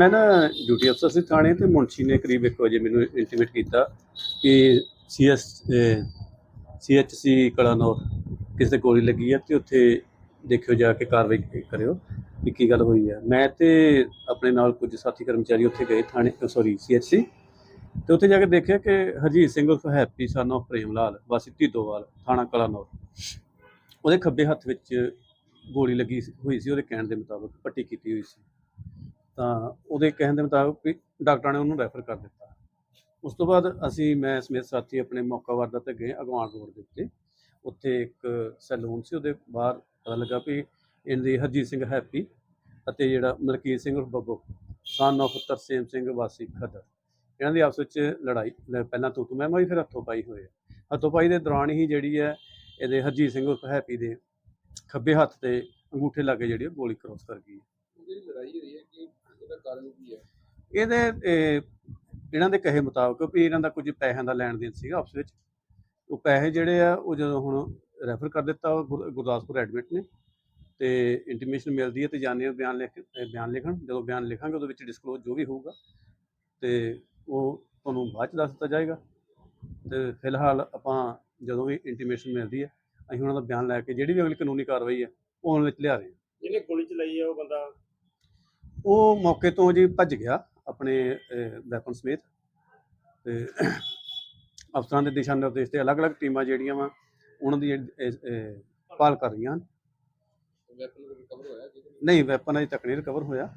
ਮੈਂ ਨਾ ਡਿਊਟੀ ਅਫਸਰ ਸੀ ਥਾਣੇ ਤੇ ਮੁਨਸ਼ੀ ਨੇ ਕਰੀਬ 1 ਵਜੇ ਮੈਨੂੰ ਇੰਟੀਮੇਟ ਕੀਤਾ ਕਿ ਸੀਐਸ ਸੀਐਚਸੀ ਕਲਾਨੌਰ ਕਿਸੇ ਗੋਲੀ ਲੱਗੀ ਹੈ ਤੇ ਉੱਥੇ ਦੇਖਿਓ ਜਾ ਕੇ ਕਾਰਵਾਈ ਕਰਿਓ ਵੀ ਕੀ ਗੱਲ ਹੋਈ ਹੈ ਮੈਂ ਤੇ ਆਪਣੇ ਨਾਲ ਕੁਝ ਸਾਥੀ ਕਰਮਚਾਰੀ ਉੱਥੇ ਗਏ ਥਾਣੇ ਸੌਰੀ ਸੀਐਚਸੀ ਤੇ ਉੱਥੇ ਜਾ ਕੇ ਦੇਖਿਆ ਕਿ ਹਰਜੀਤ ਸਿੰਘ ਉਰਫ ਹੈਪੀ ਸਨ of ਪ੍ਰੇਮ ਲਾਲ, ਵਾਸੀ ਢੀਦੋਵਾਲ ਥਾਣਾ ਕਲਾਨੌਰ। ਉਹਦੇ ਖੱਬੇ ਹੱਥ ਵਿੱਚ ਗੋਲੀ ਲੱਗੀ ਹੋਈ ਸੀ, ਉਹਦੇ ਕਹਿਣ ਦੇ ਮੁਤਾਬਕ ਪੱਟੀ ਕੀਤੀ ਹੋਈ ਸੀ। ਤਾਂ ਉਹਦੇ ਕਹਿਣ ਦੇ ਮੁਤਾਬਕ ਵੀ ਡਾਕਟਰਾਂ ਨੇ ਉਹਨੂੰ ਰੈਫਰ ਕਰ ਦਿੱਤਾ। ਉਸ ਤੋਂ ਬਾਅਦ ਅਸੀਂ, ਮੈਂ ਸਮੇਤ ਸਾਥੀ ਆਪਣੇ ਮੌਕਾ ਵਾਰਦਾਤ ਤੇ ਗਏ ਅਗਵਾਨ ਰੋਡ ਦੇ ਉੱਤੇ। ਉੱਥੇ ਇੱਕ ਸੈਲੂਨ ਸੀ, ਉਹਦੇ ਬਾਹਰ ਪਤਾ ਲੱਗਾ ਵੀ ਇਹਦੀ ਹਰਜੀਤ ਸਿੰਘ ਹੈਪੀ ਅਤੇ ਜਿਹੜਾ ਮਲਕੀਤ ਸਿੰਘ ਉਰਫ ਬੱਬੂ ਸਨ of ਤਰਸੇਮ ਸਿੰਘ ਵਾਸੀ ਖਦਰ। ਇਹਨਾਂ ਦੀ ਆਪਸ ਵਿੱਚ ਲੜਾਈ ਪਹਿਲਾਂ ਤੂੰ ਤੂੰ, ਮੈਂ ਮੈਂ ਫਿਰ ਹੱਥੋਂ ਪਾਈ ਹੋਏ ਆ। ਹੱਥੋਂ ਪਾਈ ਦੇ ਦੌਰਾਨ ਹੀ ਜਿਹੜੀ ਹੈ, ਇਹਦੇ ਹਰਜੀਤ ਸਿੰਘ ਉਰਫ ਹੈਪੀ ਦੇ ਖੱਬੇ ਹੱਥ ਤੇ ਅੰਗੂਠੇ ਲਾਗੇ ਜਿਹੜੀ ਉਹ ਗੋਲੀ ਕ੍ਰੋਸ ਕਰ ਗਈ ਜਿਹੜੀ ਲੜਾਈ ਹੋਈ ਹੈ ਕਿ ਉਹਦਾ ਕਾਰਨ ਕੀ ਹੈ? ਇਹਦੇ ਇਹ, ਇਹਨਾਂ ਦੇ ਕਹੇ ਮੁਤਾਬਕ ਵੀ ਇਹਨਾਂ ਦਾ ਕੁਝ ਪੈਸਿਆਂ ਦਾ ਲੈਣ ਦੇਣ ਸੀਗਾ ਆਪਸ ਵਿੱਚ। ਉਹ ਪੈਸੇ ਜਿਹੜੇ ਆ ਉਹ ਜਦੋਂ ਹੁਣ ਰੈਫਰ ਕਰ ਦਿੱਤਾ ਉਹ ਗੁਰ- ਗੁਰਦਾਸਪੁਰ ਐਡਮਿਟ ਨੇ ਤੇ ਇੰਟੀਮੇਸ਼ਨ ਮਿਲਦੀ ਹੈ ਤੇ ਜਾਂਦੇ ਹਾਂ ਬਿਆਨ ਲਿਖ ਅਹ ਬਿਆਨ ਲਿਖਣ। ਜਦੋਂ ਬਿਆਨ ਲਿਖਾਂਗੇ ਉਹਦੇ ਵਿੱਚ ਡਿਸਕਲੋਜ਼ ਜੋ ਵੀ ਹੋਊਗਾ ਤੇ ਉਹ ਤੁਹਾਨੂੰ ਬਾਅਦ ਚ ਦੱਸ ਦਿੱਤਾ ਜਾਏਗਾ। ਤੇ ਫਿਲਹਾਲ ਆਪਾਂ ਜਦੋਂ ਵੀ ਇੰਟੀਮੇਸ਼ਨ ਮਿਲਦੀ ਹੈ ਅਸੀਂ ਉਹਨਾਂ ਦਾ ਬਿਆਨ ਲੈ ਕੇ ਜਿਹੜੀ ਵੀ ਅਗਲੀ ਕਾਨੂੰਨੀ ਕਾਰਵਾਈ ਹੈ ਉਹ ਉਹਨਾਂ ਵਿੱਚ ਲਿਆ ਰਹੇ ਹਾਂ। ਜਿਹਨੇ ਗੋਲੀ ਚਲਾਈ ਹੈ ਉਹ ਬੰਦਾ ਉਹ ਮੌਕੇ ਤੋਂ ਜੀ ਭੱਜ ਗਿਆ ਆਪਣੇ ਵੈਪਨ ਸਮੇਤ। ਤੇ ਅਫਸਰਾਂ ਦੇ ਦਿਸ਼ਾ ਨਿਰਦੇਸ਼ ਤੇ ਅਲੱਗ-ਅਲੱਗ ਟੀਮਾਂ ਜਿਹੜੀਆਂ ਵਾ ਉਹਨਾਂ ਦੀ ਭਾਲ ਕਰ ਰਹੀਆਂ ਹਨ। ਵੈਪਨ ਰਿਕਵਰ ਹੋਇਆ ਜਿਹਦੇ ਨਹੀਂ ਵੈਪਨ ਅਜੇ ਤੱਕ ਨਹੀਂ ਰਿਕਵਰ ਹੋਇਆ।